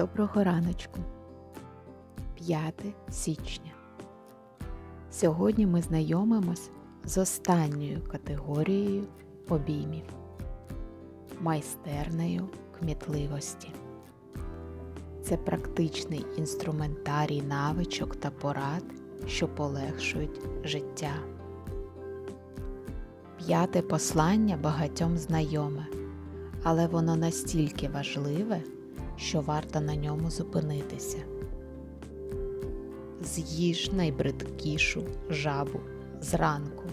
Доброго раночку. 5 січня. Сьогодні ми знайомимось з останньою категорією обіймів майстернею кмітливості. Це практичний інструментарій навичок та порад, що полегшують життя. П'яте послання багатьом знайоме, але воно настільки важливе, що варто на ньому зупинитися. З'їж найбридкішу жабу зранку.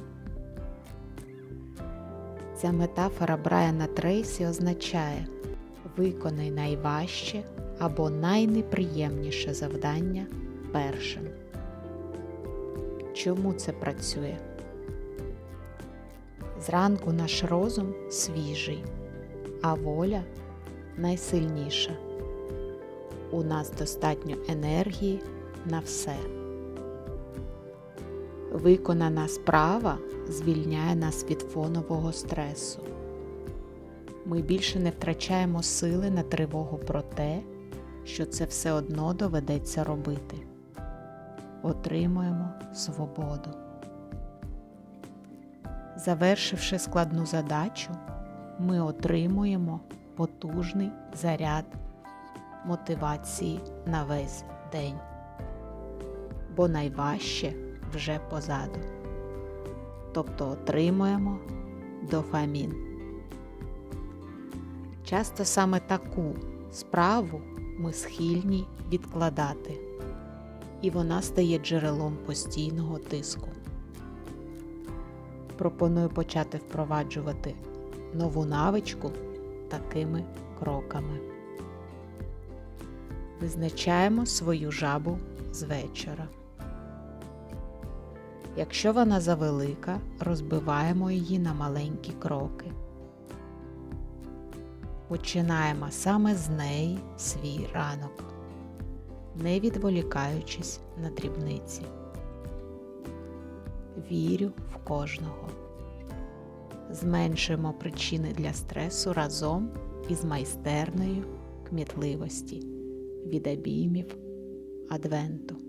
Ця метафора Брайана Трейсі означає виконай найважче або найнеприємніше завдання першим. Чому це працює? Зранку наш розум свіжий, а воля найсильніша. У нас достатньо енергії на все. Виконана справа звільняє нас від фонового стресу. Ми більше не втрачаємо сили на тривогу про те, що це все одно доведеться робити. Отримуємо свободу. Завершивши складну задачу, ми отримуємо потужний заряд мотивації на весь день. Бо найважче вже позаду. Тобто отримуємо дофамін. Часто саме таку справу ми схильні відкладати, і вона стає джерелом постійного тиску. Пропоную почати впроваджувати нову навичку такими кроками. Визначаємо свою жабу з вечора. Якщо вона завелика, розбиваємо її на маленькі кроки. Починаємо саме з неї свій ранок, не відволікаючись на дрібниці. Вірю в кожного. Зменшуємо причини для стресу разом із майстерною кмітливості від обіймів Адвенту.